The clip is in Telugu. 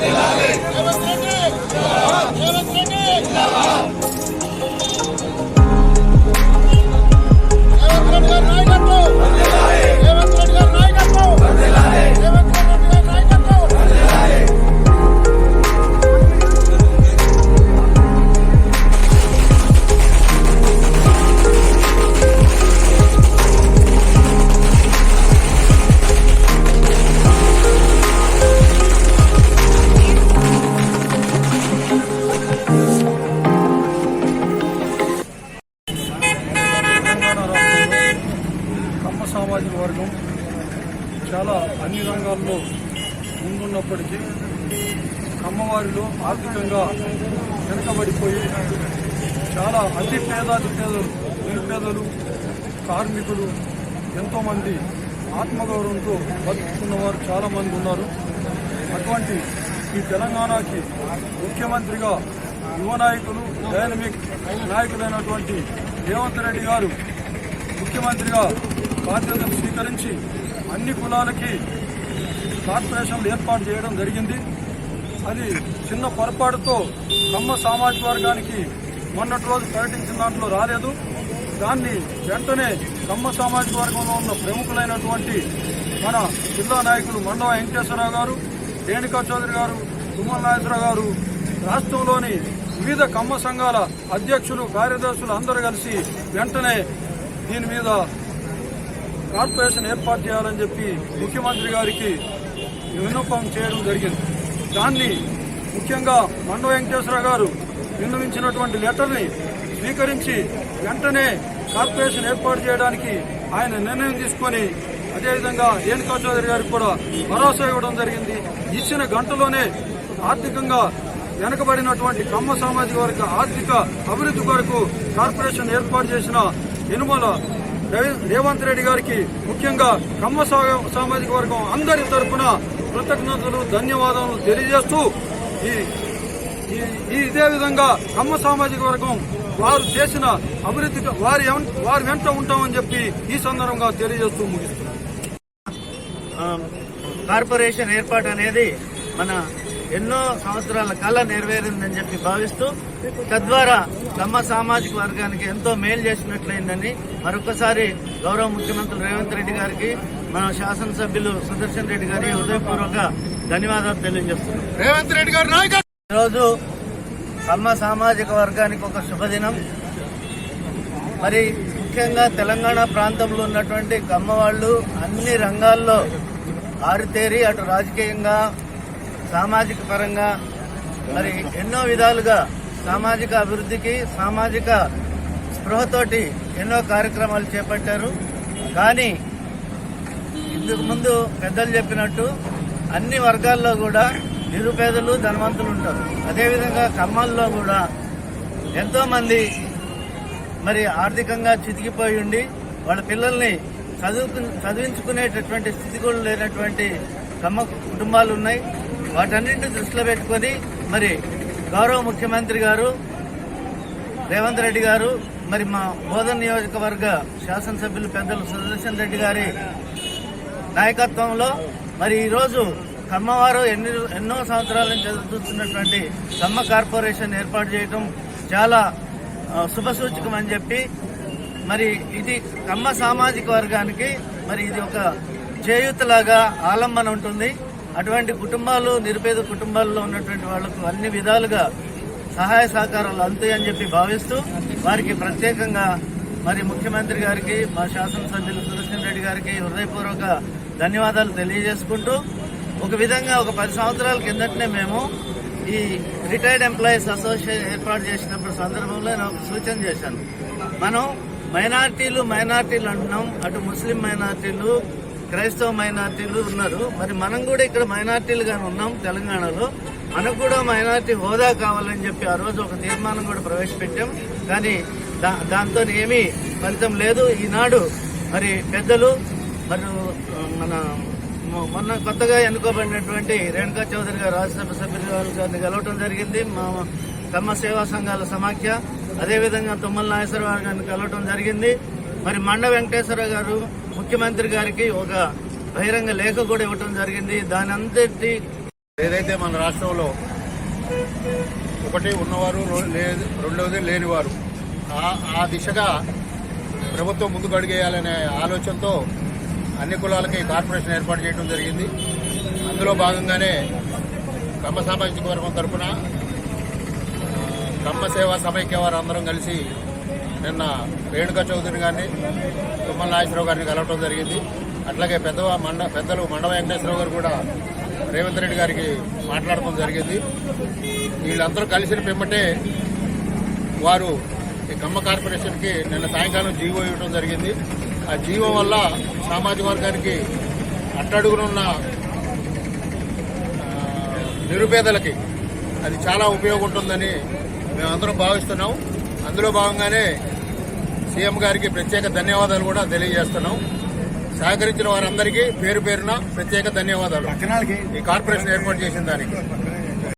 రేవంత్ రెడ్డి సామాజిక వర్గం చాలా అన్ని రంగాల్లో ముందున్నప్పటికీ అమ్మవారిలో ఆర్థికంగా వెనుకబడిపోయి చాలా అతి పేదాది పేదలు నిరుపేదలు కార్మికులు ఎంతోమంది ఆత్మగౌరవంతో బతుకుతున్నవారు చాలామంది ఉన్నారు. అటువంటి ఈ తెలంగాణకి ముఖ్యమంత్రిగా యువ నాయకులు డైనమిక్ నాయకులైనటువంటి రేవంత్ రెడ్డి గారు ముఖ్యమంత్రిగా బాధ్యతలు స్వీకరించి అన్ని కులాలకి కార్పొరేషన్లు ఏర్పాటు చేయడం జరిగింది. అది చిన్న పొరపాటుతో కమ్మ సామాజిక వర్గానికి మొన్నటి రోజు ప్రకటించిన దాంట్లో రాలేదు. దాన్ని వెంటనే కమ్మ సామాజిక వర్గంలో ఉన్న ప్రముఖులైనటువంటి మన జిల్లా నాయకులు మండవ వెంకటేశ్వరరావు గారు రేణుకా చౌదరి గారు తుమ్మల నాగేశ్వరరావు గారు రాష్ట్రంలోని వివిధ కమ్మ సంఘాల అధ్యక్షులు కార్యదర్శులు అందరూ కలిసి వెంటనే దీని మీద కార్పొరేషన్ ఏర్పాటు చేయాలని చెప్పి ముఖ్యమంత్రి గారికి విన్నపం చేయడం జరిగింది. దాన్ని ముఖ్యంగా మండ వెంకటేశ్వర గారు విన్నవించినటువంటి లెటర్ని స్వీకరించి వెంటనే కార్పొరేషన్ ఏర్పాటు చేయడానికి ఆయన నిర్ణయం తీసుకొని అదేవిధంగా రేణుకా చౌదరి గారికి కూడా భరోసా ఇవ్వడం జరిగింది. ఇచ్చిన గంటలోనే ఆర్థికంగా వెనకబడినటువంటి కమ్మ సామాజిక వర్గ ఆర్థిక అభివృద్ధి కొరకు కార్పొరేషన్ ఏర్పాటు చేసిన ఇనుమల రేవంత్ రెడ్డి గారికి ముఖ్యంగా కమ్మ సామాజిక వర్గం అందరి తరఫున కృతజ్ఞతలు ధన్యవాదాలు తెలియజేస్తూ ఈ ఈ- ఇదే విధంగా కమ్మ సామాజిక వర్గం వారు చేసిన అభివృద్ధి వారి వారి వెంట ఉంటామని చెప్పి ఈ సందర్భంగా తెలియజేస్తూ ముగిస్తున్నాను. కార్పొరేషన్ ఏర్పాటు అనేది మన ఎన్నో సంవత్సరాల కళ నెరవేరిందని చెప్పి భావిస్తూ తద్వారా తమ సామాజిక వర్గానికి ఎంతో మేలు చేసినట్లయిందని మరొకసారి గౌరవ ముఖ్యమంత్రి రేవంత్ రెడ్డి గారికి మన శాసనసభ్యులు సుదర్శన్ రెడ్డి గారికి హృదయపూర్వక ధన్యవాదాలు తెలియజేస్తున్నాం. రేవంత్ రెడ్డి గారి ఈరోజు కమ్మ సామాజిక వర్గానికి ఒక శుభదినం. మరి ముఖ్యంగా తెలంగాణ ప్రాంతంలో ఉన్నటువంటి కమ్మ వాళ్ళు అన్ని రంగాల్లో ఆరితేరి అటు రాజకీయంగా సామాజిక పరంగా మరి ఎన్నో విధాలుగా సామాజిక అభివృద్ధికి సామాజిక స్పృహతోటి ఎన్నో కార్యక్రమాలు చేపట్టారు. కానీ ఇందుకు ముందు పెద్దలు చెప్పినట్టు అన్ని వర్గాల్లో కూడా నిరుపేదలు ధనవంతులు ఉంటారు. అదేవిధంగా ఖమ్మాల్లో కూడా ఎంతో మంది మరి ఆర్థికంగా చితికిపోయి ఉండి వాళ్ళ పిల్లల్ని చదువుకు చదివించుకునేటటువంటి స్థితి కూడా లేనటువంటి కమ్మ కుటుంబాలు ఉన్నాయి. వాటన్నింటిని దృష్టిలో పెట్టుకొని మరి గౌరవ ముఖ్యమంత్రి గారు రేవంత్ రెడ్డి గారు మరి మా బోధన నియోజకవర్గ శాసనసభ్యులు పెద్దలు సుదర్శన్ రెడ్డి గారి నాయకత్వంలో మరి ఈరోజు కమ్మవారు ఎన్ని ఎన్నో సంవత్సరాల నుంచి ఎదురుచూస్తున్నటువంటి కమ్మ కార్పొరేషన్ ఏర్పాటు చేయడం చాలా ఆ, శుభసూచకం అని చెప్పి మరి ఇది కమ్మ సామాజిక వర్గానికి మరి ఇది ఒక చేయూతలాగా ఆలంబన ఉంటుంది. అటువంటి కుటుంబాలు నిరుపేద కుటుంబాల్లో ఉన్నటువంటి వాళ్ళకు అన్ని విధాలుగా సహాయ సహకారాలు అందుతాయని చెప్పి భావిస్తూ వారికి ప్రత్యేకంగా మరి ముఖ్యమంత్రి గారికి మా శాసనసభ్యులు సుదర్శన్ రెడ్డి గారికి హృదయపూర్వక ధన్యవాదాలు తెలియజేసుకుంటూ ఒక విధంగా ఒక పది సంవత్సరాల కిందటనే మేము ఈ రిటైర్డ్ ఎంప్లాయీస్ అసోసియేషన్ ఏర్పాటు చేసినప్పుడు సందర్భంలో నేను ఒక సూచన చేశాను. మనం మైనార్టీలు మైనార్టీలు అంటున్నాం అటు ముస్లిం మైనార్టీలు క్రైస్తవ మైనార్టీలు ఉన్నారు. మరి మనం కూడా ఇక్కడ మైనార్టీలుగానే ఉన్నాం తెలంగాణలో. మనకు కూడా మైనార్టీ హోదా కావాలని చెప్పి ఆ రోజు ఒక తీర్మానం కూడా ప్రవేశపెట్టాం. కానీ దా దాంతో ఏమీ ఫలితం లేదు. ఈనాడు మరి పెద్దలు మరి మన మొన్న కొత్తగా ఎన్నుకోబడినటువంటి రేణుకా చౌదరి గారు రాజ్యసభ సభ్యులు గారిని కలవటం జరిగింది. మా కమ్మ సేవా సంఘాల సమాఖ్య అదేవిధంగా తుమ్మల నాగేశ్వరరావు గారిని కలవటం జరిగింది. మరి మండ వెంకటేశ్వర గారు ముఖ్యమంత్రి గారికి ఒక బహిరంగ లేఖ కూడా ఇవ్వటం జరిగింది. దాని అంతటి ఏదైతే మన రాష్ట్రంలో ఒకటి ఉన్నవారు లేదు రెండవది లేనివారు ఆ- ఆ దిశగా ప్రభుత్వం ముందుకు అడిగేయాలనే ఆలోచనతో అన్ని కులాలకి కార్పొరేషన్ ఏర్పాటు చేయడం జరిగింది. అందులో భాగంగానే కమ్మ సామాజిక వర్గం తరఫున కమ్మ సేవా సమైక్య వారు అందరం కలిసి నిన్న రేణుకా చౌదరి గారిని తుమ్మల నాగేశ్వరరావు గారిని కలవటం జరిగింది. అట్లాగే పెద్ద మండ పెద్దలు మండ వెంకటేశ్వరరావు గారు కూడా రేవంత్ రెడ్డి గారికి మాట్లాడటం జరిగింది. వీళ్ళందరూ కలిసిన పిమ్మటే వారు ఈ కమ్మ కార్పొరేషన్కి నిన్న సాయంకాలం జీవో ఇవ్వడం జరిగింది. ఆ జీవో వల్ల సామాజిక వర్గానికి అట్టడుగునున్న నిరుపేదలకి అది చాలా ఉపయోగం ఉంటుందని మేమందరం భావిస్తున్నాం. అందులో భాగంగానే సీఎం గారికి ప్రత్యేక ధన్యవాదాలు కూడా తెలియజేస్తున్నాం. సహకరించిన వారందరికీ పేరు పేరున ప్రత్యేక ధన్యవాదాలు. ఈ కార్పొరేషన్ ఏర్పాటు చేసిన దానికి.